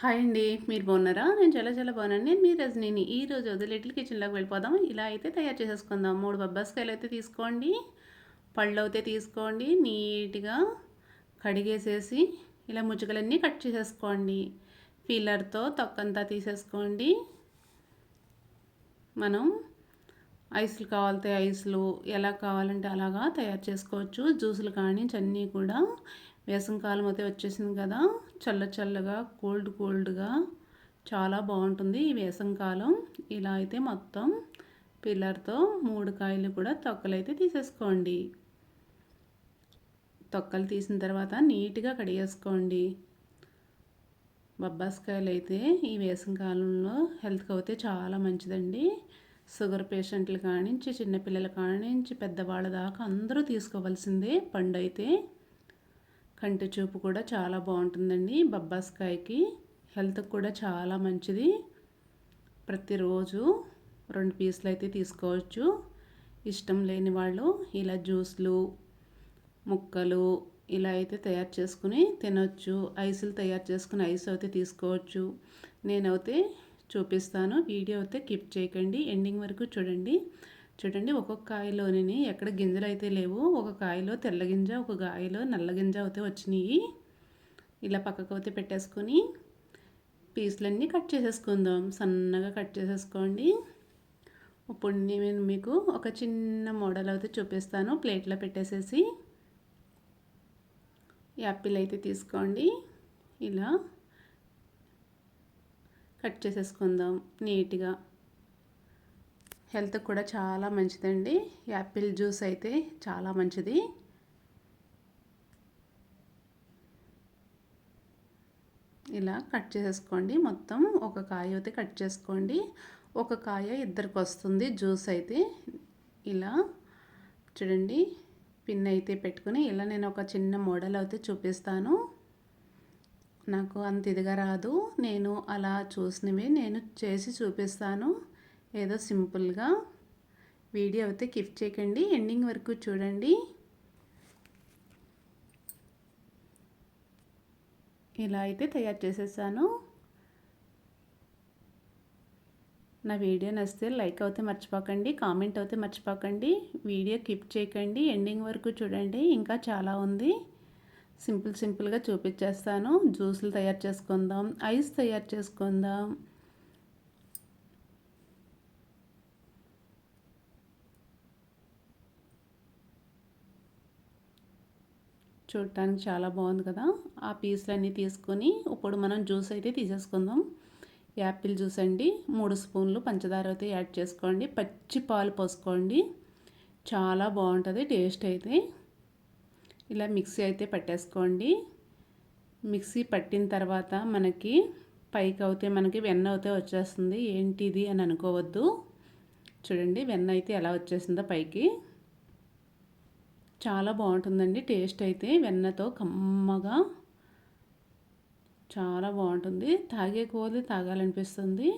Hi అండి మీరు బాగున్నారా? నేను చాలా చాలా బాగున్నాను. నేను మీ రజనీని. ఈ రోజు వద్దు లిటిల్ కిచెన్లోకి వెళ్ళిపోదాం. ఇలా అయితే తయారు చేసేసుకుందాం. మూడు బొబ్బాస్కాయలు అయితే తీసుకోండి. పళ్ళు అయితే తీసుకోండి. నీట్గా కడిగేసేసి ఇలా ముచ్చుకలన్నీ కట్ చేసేసుకోండి. పీలర్తో తొక్కంతా తీసేసుకోండి. మనం ఐస్లు కావాలితే ఐస్లు ఎలా కావాలంటే అలాగా తయారు చేసుకోవచ్చు. జ్యూసులు కానీ అన్నీ కూడా వేసంకాలం అయితే వచ్చేసింది కదా. చల్ల చల్లగా కోల్డ్ కోల్డ్గా చాలా బాగుంటుంది ఈ వేసంకాలం ఇలా అయితే మొత్తం పిల్లర్తో మూడు కాయలు కూడా తొక్కలైతే తీసేసుకోండి. తొక్కలు తీసిన తర్వాత నీట్గా కడిగేసుకోండి. బొబ్బాస్కాయలు అయితే ఈ వేసంకాలంలో హెల్త్కి అయితే చాలా మంచిదండి. షుగర్ పేషెంట్లు కానించి చిన్నపిల్లల కానించి పెద్దవాళ్ళ దాకా అందరూ తీసుకోవాల్సిందే పండు అయితే కంటి చూపు కూడా చాలా బాగుంటుందండి. బొబ్బాస్కాయకి హెల్త్కి కూడా చాలా మంచిది. ప్రతిరోజు రెండు పీసులు అయితే తీసుకోవచ్చు. ఇష్టం లేని వాళ్ళు ఇలా జ్యూస్లు ముక్కలు ఇలా అయితే తయారు చేసుకుని తినొచ్చు. ఐసులు తయారు చేసుకుని ఐస్ అయితే తీసుకోవచ్చు. నేనైతే చూపిస్తాను. వీడియో అయితే కిప్ చేయకండి. ఎండింగ్ వరకు చూడండి. చూడండి ఒక్కొక్క కాయలోని ఎక్కడ గింజలు అయితే లేవు ఒక కాయలో తెల్ల గింజ ఒక కాయలో నల్ల గింజ అయితే వచ్చినాయి. ఇలా పక్కకు అయితే పెట్టేసుకొని పీసులన్నీ కట్ చేసేసుకుందాం. సన్నగా కట్ చేసేసుకోండి. ఇప్పుడు నేను మీకు ఒక చిన్న మోడల్ అయితే చూపిస్తాను. ప్లేట్లో పెట్టేసేసి యాపిల్ అయితే తీసుకోండి. ఇలా కట్ చేసేసుకుందాం నీట్గా. హెల్త్ కూడా చాలా మంచిదండి. యాపిల్ జ్యూస్ అయితే చాలా మంచిది. ఇలా కట్ చేసేసుకోండి. మొత్తం ఒక కాయ అయితే కట్ చేసుకోండి. ఒక కాయ ఇద్దరికి వస్తుంది జ్యూస్ అయితే. ఇలా చూడండి. పిన్ అయితే పెట్టుకుని ఇలా నేను ఒక చిన్న మోడల్ అయితే చూపిస్తాను. నాకు అంత ఇదిగా రాదు. నేను అలా చూసినవి నేను చేసి చూపిస్తాను. ఏదో సింపుల్గా వీడియో అయితే కిఫ్ట్ చేయకండి. ఎండింగ్ వరకు చూడండి. ఇలా అయితే తయారు చేసేసాను. నా వీడియో నచ్చితే లైక్ అయితే మర్చిపోకండి కామెంట్ అయితే మర్చిపోకండి వీడియో కిప్ చేయకండి ఎండింగ్ వరకు చూడండి. ఇంకా చాలా ఉంది. సింపుల్ సింపుల్గా చూపించేస్తాను. జ్యూసులు తయారు చేసుకుందాం ఐస్ తయారు చేసుకుందాం. చూడటానికి చాలా బాగుంది కదా. ఆ పీసులన్నీ తీసుకొని ఇప్పుడు మనం జ్యూస్ అయితే తీసేసుకుందాం. యాపిల్ జ్యూస్ అండి. మూడు స్పూన్లు పంచదార అయితే యాడ్ చేసుకోండి. పచ్చి పాలు పోసుకోండి. చాలా బాగుంటుంది టేస్ట్ అయితే. ఇలా మిక్సీ అయితే పట్టేసుకోండి. మిక్సీ పట్టిన తర్వాత మనకి పైకి అవుతే మనకి వెన్న అయితే వచ్చేస్తుంది. ఏంటిది అని అనుకోవద్దు. చూడండి వెన్న అయితే ఎలా వచ్చేసిందో పైకి. చాలా బాగుంటుందండి. టేస్ట్ అయితే వెన్నతో కమ్మగా చాలా బాగుంటుంది. తాగే కోది తాగాలనిపిస్తుంది.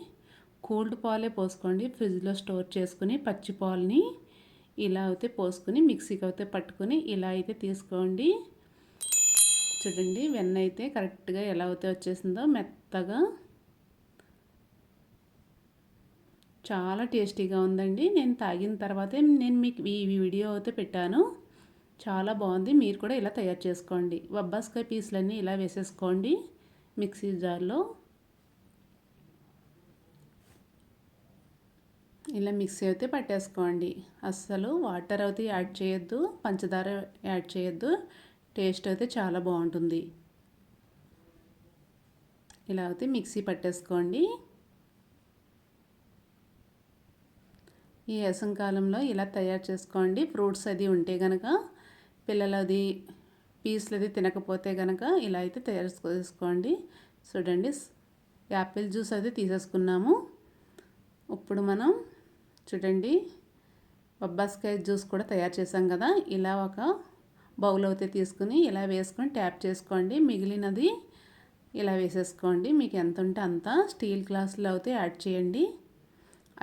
కోల్డ్ పాలే పోసుకోండి. ఫ్రిడ్జ్లో స్టోర్ చేసుకుని పచ్చి పాలని ఇలా అయితే పోసుకుని మిక్సీకి అయితే పట్టుకొని ఇలా అయితే తీసుకోండి. చూడండి వెన్న అయితే కరెక్ట్గా ఎలా అయితే వచ్చేసిందో మెత్తగా. చాలా టేస్టీగా ఉందండి. నేను తాగిన తర్వాతే నేను మీకు ఈ వీడియో అయితే పెట్టాను. చాలా బాగుంది. మీరు కూడా ఇలా తయారు చేసుకోండి. బొబ్బాస్కాయ పీసులన్నీ ఇలా వేసేసుకోండి మిక్సీ జార్లో. ఇలా మిక్సీ అయితే పట్టేసుకోండి. అస్సలు వాటర్ అయితే యాడ్ చేయొద్దు పంచదార యాడ్ చేయొద్దు. టేస్ట్ అయితే చాలా బాగుంటుంది. ఇలా అయితే మిక్సీ పట్టేసుకోండి. ఈ వేసంకాలంలో ఇలా తయారు చేసుకోండి. ఫ్రూట్స్ అది ఉంటే కనుక పిల్లలది పీస్లది తినకపోతే కనుక ఇలా అయితే తయారు చేసుకోండి. చూడండి యాపిల్ జ్యూస్ అయితే తీసేసుకున్నాము. ఇప్పుడు మనం చూడండి బొబ్బాస్కాయ జ్యూస్ కూడా తయారు చేసాం కదా. ఇలా ఒక బౌల్ అయితే తీసుకుని ఇలా వేసుకొని ట్యాప్ చేసుకోండి. మిగిలినది ఇలా వేసేసుకోండి. మీకు ఎంత ఉంటే అంత స్టీల్ గ్లాసులో అయితే యాడ్ చేయండి.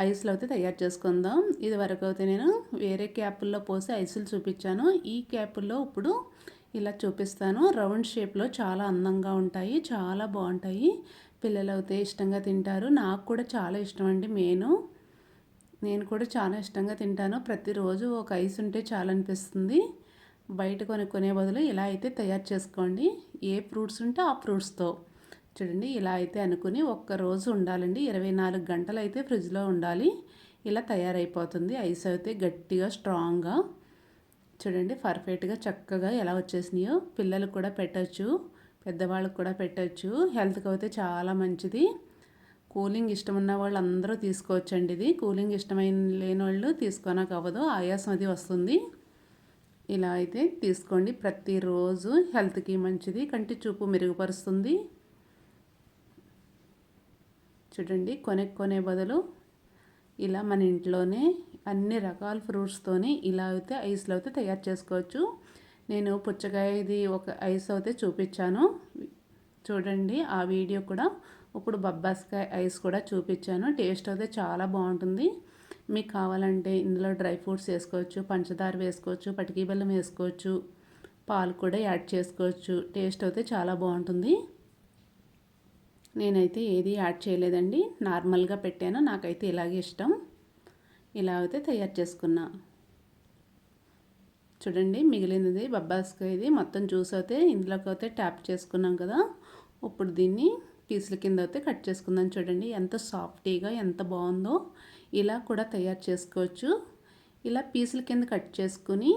ఐస్లో అయితే తయారు చేసుకుందాం. ఇది వరకు అయితే నేను వేరే క్యాపుల్లో పోసి ఐసులు చూపించాను. ఈ క్యాపుల్లో ఇప్పుడు ఇలా చూపిస్తాను. రౌండ్ షేప్లో చాలా అందంగా ఉంటాయి. చాలా బాగుంటాయి. పిల్లలు అయితే ఇష్టంగా తింటారు. నాకు కూడా చాలా ఇష్టం అండి మేను నేను కూడా చాలా ఇష్టంగా తింటాను. ప్రతిరోజు ఒక ఐస్ ఉంటే చాలా అనిపిస్తుంది బయట కొనుక్కునే బదులు ఇలా అయితే తయారు చేసుకోండి. ఏ ఫ్రూట్స్ ఉంటే ఆ ఫ్రూట్స్తో. చూడండి ఇలా అయితే అనుకుని ఒక్క రోజు ఉండాలండి. ఇరవై నాలుగు గంటలు అయితే ఫ్రిడ్జ్లో ఉండాలి. ఇలా తయారైపోతుంది. ఐస్ అయితే గట్టిగా స్ట్రాంగ్గా చూడండి పర్ఫెక్ట్గా చక్కగా ఎలా వచ్చేసినాయో పిల్లలకు కూడా పెట్టచ్చు పెద్దవాళ్ళకు కూడా పెట్టచ్చు. హెల్త్కి అయితే చాలా మంచిది. కూలింగ్ ఇష్టం ఉన్న వాళ్ళు అందరూ తీసుకోవచ్చండి ఇది. కూలింగ్ ఇష్టమైన లేని వాళ్ళు తీసుకోనక అవ్వదు ఆయాసం అది వస్తుంది. ఇలా అయితే తీసుకోండి. ప్రతిరోజు హెల్త్కి మంచిది. కంటి చూపు మెరుగుపరుస్తుంది. చూడండి కొనే కొనే బదులు ఇలా మన ఇంట్లోనే అన్ని రకాల ఫ్రూట్స్తోని ఇలా అయితే ఐస్లో అయితే తయారు చేసుకోవచ్చు. నేను పుచ్చకాయది ఒక ఐస్ అయితే చూపించాను. చూడండి ఆ వీడియో కూడా ఇప్పుడు బబ్బాస్కాయ ఐస్ కూడా చూపించాను. టేస్ట్ అయితే చాలా బాగుంటుంది. మీకు కావాలంటే ఇందులో డ్రై ఫ్రూట్స్ వేసుకోవచ్చు పంచదార వేసుకోవచ్చు పటికీ బెల్లం వేసుకోవచ్చు పాలు కూడా యాడ్ చేసుకోవచ్చు. టేస్ట్ అయితే చాలా బాగుంటుంది. నేనైతే ఏది యాడ్ చేయలేదండి. నార్మల్గా పెట్టాను. నాకైతే ఇలాగే ఇష్టం. ఇలా అయితే తయారు చేసుకున్నా. చూడండి మిగిలినది బబ్బాస్కాయది మొత్తం జ్యూస్ అయితే ఇందులోకి అయితే ట్యాప్ చేసుకున్నాం కదా. ఇప్పుడు దీన్ని పీసుల కింద అయితే కట్ చేసుకుందాం చూడండి. ఎంత సాఫ్టీగా ఎంత బాగుందో. ఇలా కూడా తయారు చేసుకోవచ్చు. ఇలా పీసుల కింద కట్ చేసుకుని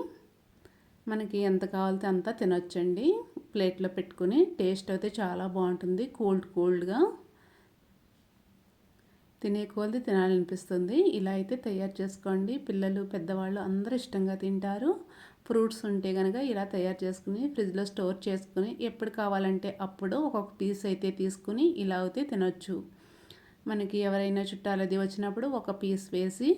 మనకి ఎంత కావాలితే అంత తినొచ్చండి. ప్లేట్లో పెట్టుకుని టేస్ట్ అయితే చాలా బాగుంటుంది. కోల్డ్ కోల్డ్గా. తినే కొలది తినాలనిపిస్తుంది. ఇలా అయితే తయారు చేసుకోండి. పిల్లలు పెద్దవాళ్ళు అందరూ ఇష్టంగా తింటారు. ఫ్రూట్స్ ఉంటే కనుక ఇలా తయారు చేసుకుని ఫ్రిడ్జ్లో స్టోర్ చేసుకుని ఎప్పుడు కావాలంటే అప్పుడు ఒక్కొక్క పీస్ అయితే తీసుకుని ఇలా అయితే తినొచ్చు. మనకి ఎవరైనా చుట్టాలది వచ్చినప్పుడు ఒక పీస్ వేసి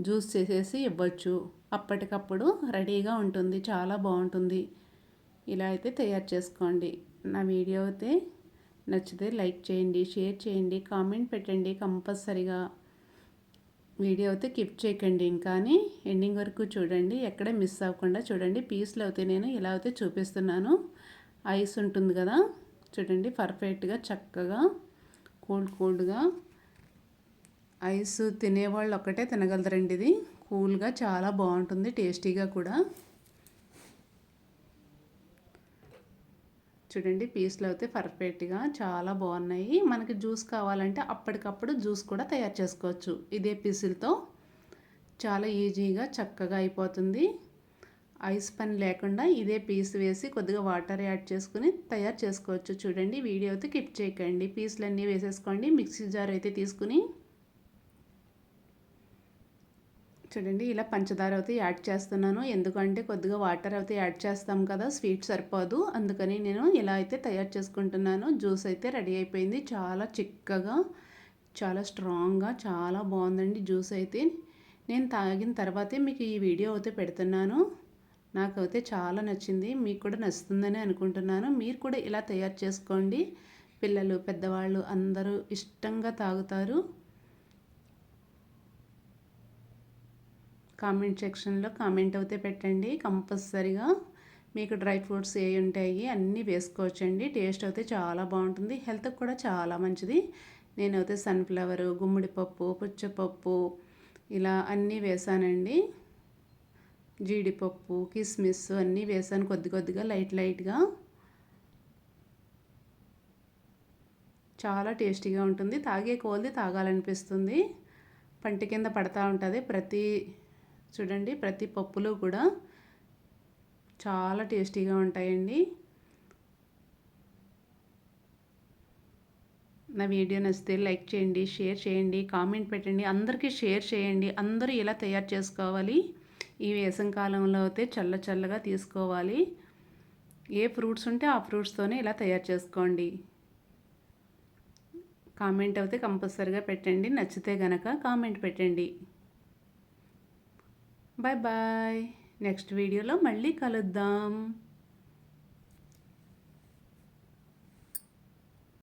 జ్యూస్ చేసేసి ఇవ్వచ్చు. అప్పటికప్పుడు రెడీగా ఉంటుంది. చాలా బాగుంటుంది. ఇలా అయితే తయారు చేసుకోండి. నా వీడియో అయితే నచ్చితే లైక్ చేయండి షేర్ చేయండి కామెంట్ పెట్టండి కంపల్సరిగా. వీడియో అయితే కిప్ చేయకండి. ఇంకా ఎండింగ్ వరకు చూడండి. ఎక్కడ మిస్ అవ్వకుండా చూడండి. పీస్లు అయితే నేను ఇలా అయితే చూపిస్తున్నాను. ఐస్ ఉంటుంది కదా? చూడండి. పర్ఫెక్ట్గా చక్కగా కూల్డ్ కూల్డ్గా ఐస్ తినేవాళ్ళు ఒక్కటే తినగలరండి ఇది. కూల్గా చాలా బాగుంటుంది. టేస్టీగా కూడా. చూడండి పీస్లు అయితే పర్ఫెక్ట్గా చాలా బాగున్నాయి. మనకి జ్యూస్ కావాలంటే అప్పటికప్పుడు జ్యూస్ కూడా తయారు చేసుకోవచ్చు. ఇదే పీసులతో చాలా ఈజీగా చక్కగా అయిపోతుంది. ఐస్ పని లేకుండా ఇదే పీస్ వేసి కొద్దిగా వాటర్ యాడ్ చేసుకుని తయారు చేసుకోవచ్చు. చూడండి వీడియో అయితే కిప్ చేయకండి. పీసులన్నీ వేసేసుకోండి. మిక్సీ జార్ అయితే తీసుకుని చూడండి ఇలా పంచదార అయితే యాడ్ చేస్తున్నాను. ఎందుకంటే కొద్దిగా వాటర్ అయితే యాడ్ చేస్తాం కదా స్వీట్ సరిపోదు. అందుకని నేను ఇలా అయితే తయారు చేసుకుంటున్నాను. జ్యూస్ అయితే రెడీ అయిపోయింది. చాలా చిక్కగా చాలా స్ట్రాంగ్గా చాలా బాగుందండి జ్యూస్ అయితే. నేను తాగిన తర్వాతే మీకు ఈ వీడియో అయితే పెడుతున్నాను. నాకైతే చాలా నచ్చింది. మీకు కూడా నచ్చుతుందని అనుకుంటున్నాను. మీరు కూడా ఇలా తయారు చేసుకోండి. పిల్లలు పెద్దవాళ్ళు అందరూ ఇష్టంగా తాగుతారు. కామెంట్ సెక్షన్లో కామెంట్ అయితే పెట్టండి. కంపల్సరిగా మీకు డ్రై ఫ్రూట్స్ ఏ ఉంటాయి అన్నీ వేసుకోవచ్చండి. టేస్ట్ అయితే చాలా బాగుంటుంది. హెల్త్కి కూడా చాలా మంచిది. నేనైతే సన్ఫ్లవర్ గుమ్మడి పప్పు పుచ్చపప్పు ఇలా అన్నీ వేసానండి. జీడిపప్పు కిస్మిస్ అన్నీ వేసాను కొద్ది కొద్దిగా లైట్ లైట్గా. చాలా టేస్టీగా ఉంటుంది. తాగే కోల్ది తాగాలనిపిస్తుంది. పంటి కింద పడతా ఉంటుంది. ప్రతి చూడండి ప్రతి పప్పులు కూడా చాలా టేస్టీగా ఉంటాయండి. నా వీడియో నచ్చితే లైక్ చేయండి షేర్ చేయండి కామెంట్ పెట్టండి అందరికీ షేర్ చేయండి. అందరూ ఇలా తయారు చేసుకోవాలి? ఈ వేసంకాలంలో అయితే చల్ల చల్లగా తీసుకోవాలి. ఏ ఫ్రూట్స్ ఉంటే ఆ ఫ్రూట్స్తోనే ఇలా తయారు చేసుకోండి. కామెంట్ అయితే కంపల్సరిగా పెట్టండి. నచ్చితే గనక కామెంట్ పెట్టండి. బాయ్ బాయ్ నెక్స్ట్ వీడియోలో మళ్ళీ కలుద్దాం.